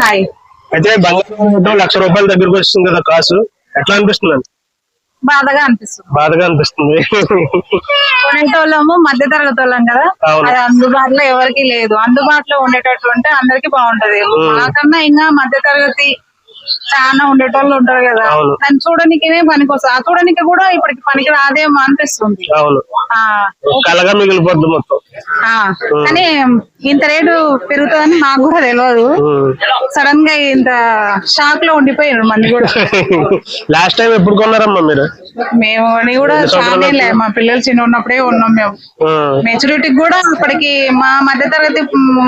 Hi అయితే బంగారం లక్ష రూపాయల దగ్గరకు వస్తుంది కదా కాసు. ఎట్లా అనిపిస్తుంది బాధగా అనిపిస్తుంది. బాధగా అనిపిస్తుంది. కొనేటోళ్ళము మధ్య తరగతి వాళ్ళం కదా. అది అందుబాటులో ఎవరికి లేదు. అందుబాటులో ఉండేటట్టు ఉంటే అందరికి బాగుంటది. మాకన్నా ఇంకా మధ్య తరగతి చాలా ఉండేటోళ్ళు ఉంటారు కదా. అవును. దాన్ని చూడనికే పనికొస్తుంది. ఆ చూడనికి కూడా ఇప్పటికి పనికి రాదేమో అనిపిస్తుంది. అవును. ఆ. కలగా మిగిలిపోద్ది మొత్తం. ఆ. కానీ ఇంత రేటు పెరుగుతుందని నాకు కూడా తెలియదు ఉమ్. సడన్గా ఇంత షాక్లో ఉండిపోయారు మంది కూడా. లాస్ట్ టైం ఎప్పుడు కొన్నారమ్మా మీరు? మేము అని కూడా చాలా మా పిల్లలు చిన్న ఉన్నప్పుడే ఉన్నాం మేము. ఉమ్. మెచ్యూరిటీకి కూడా అప్పటికి మా మధ్య తరగతి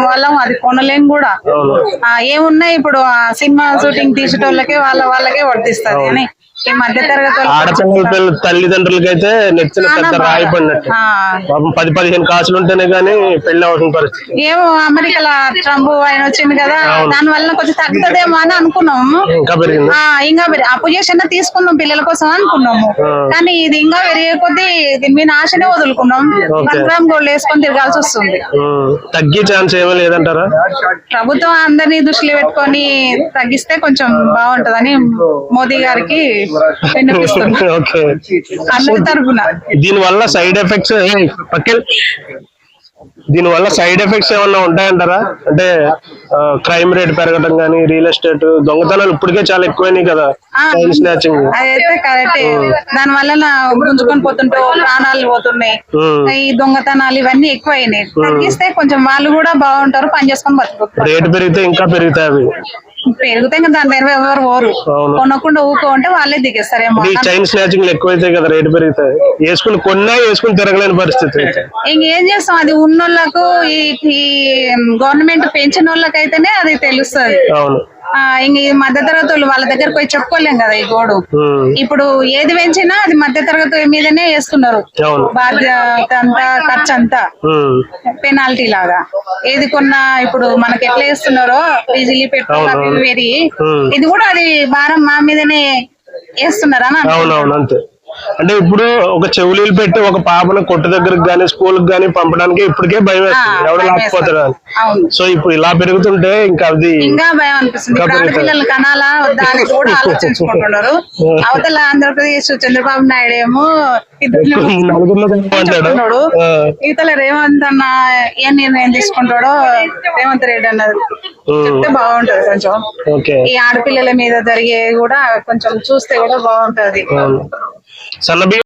వాళ్ళం అది కొనలేం కూడా. ఏమున్నాయి ఇప్పుడు ఆ సినిమా షూటింగ్ తీసేటోళ్ళకే వాళ్ళ వాళ్ళకే వర్తిస్తుంది కానీ ఈ మధ్య తరగతి వాళ్ళకి ఆడపిల్లల పిల్ల తల్లిదండ్రులకి అయితే చాలా పెద్ద రాయి. పడినట్టు పాపం పది పదిహేను కాసులు ఉంటేనే గానీ పెళ్ళి అవసరం పరిస్థితి ఏమో అమెరికాలో ట్రంప్ ఆయన వచ్చింది కదా. దాని వల్ల కొంచెం తగ్గుతుందేమో అని అనుకున్నాము ఇంకా పెరిగింది ఆ ఇంకా పెరి- అప్పు చేసిన తీసుకున్నాం పిల్లల కోసం అనుకున్నాము. కానీ ఇది ఇంకా పెరిగే కొద్దీ దీని మీద ఆశనే వదులుకున్నాం ఓకే. వన్ గ్రామ్ గోల్డ్ వేసుకొని తిరగాల్సి వస్తుంది. తగ్గే ఛాన్స్ ఏమీ లేదంటారా ప్రభుత్వం అందరినీ దృష్టిలో పెట్టుకొని తగ్గిస్తే కొంచెం బాగుంటదని మోదీ గారికి ఓకే. దీని వల్ల సైడ్ ఎఫెక్ట్స్ పక్కన దీని వల్ల సైడ్ ఎఫెక్ట్స్ ఏమన్నా ఉంటాయంటారా? అంటే క్రైమ్ రేట్ పెరగడం కానీ రియల్ ఎస్టేట్ దొంగతనాలు ఇప్పటికే చాలా ఎక్కువైనాయి కదా. ఆ. Chain snatching. అదైతే కరెక్టే. దాని వల్ల గుంజుకొని పోతుంటే ప్రాణాలు పోతున్నాయి. ఈ దొంగతనాలు ఇవన్నీ ఎక్కువ అయినాయి తగ్గిస్తే కొంచెం వాళ్ళు కూడా బాగుంటారు పని చేసుకొని బతుకుతారు. రేటు పెరిగితే ఇంకా పెరుగుతాయి అవి. పెరిగితే ఇంకా దాని నెరవే ఎవరు ఓరు అవును. కొనకుండా ఊకో ఉంటే వాళ్ళే దిగేస్తారేమో చైన్ స్నాచింగ్ ఎక్కువైతాయి కదా రేటు పెరుగుతాయి. వేసుకుని కొన్నా వేసుకుని తిరగలేని పరిస్థితి ఇంకేం చేస్తాం? అది ఉన్నోళ్ళకు ఈ ఈ గవర్నమెంట్ పెంచిన వాళ్ళకైతేనే అది తెలుస్తుంది. అవును. ఇంక ఈ మధ్య తరగతి వాళ్ళు దగ్గరకు పోయి చెప్పుకోలేం కదా ఈ గోడు. ఇప్పుడు ఏది పెంచినా అది మధ్య తరగతి మీదనే వేస్తున్నారు బాధ్యత అంతా ఖర్చు అంతా. పెనాల్టీ లాగా ఏది కొన్నా ఇప్పుడు మనకి ఎట్లా వేస్తున్నారో డీజిల్ పెట్రోల్ పెరిగి. ఇది కూడా అది భారం మా మీదనే వేస్తున్నారా. అవునవును అంతే అంటే ఇప్పుడు ఒక చెవులీలు పెట్టి ఒక పాపను కొట్టు దగ్గరికి గానీ స్కూల్కి గానీ పంపడానికి ఇప్పటికే భయం వేస్తుంది. భయం లాక్కపోతాడు అని సో ఇప్పుడు ఇలా పెరుగుతుంటే ఇంకా అది. ఆడపిల్లలు కనాలా వద్దా అని కూడా ఆలోచించుకుంటున్నారు అవతల ఆంధ్రప్రదేశ్ చంద్రబాబు నాయుడు ఏమో అంటాడు చెప్తున్నాడు ఇతల రేవంత్ అన్న ఏ నిర్ణయం తీసుకుంటాడో రేవంత్ రెడ్డి అన్నది చెప్తే బాగుంటది కొంచెం. ఈ ఆడపిల్లల మీద జరిగే కూడా కొంచెం చూస్తే కూడా బాగుంటది. Sa labing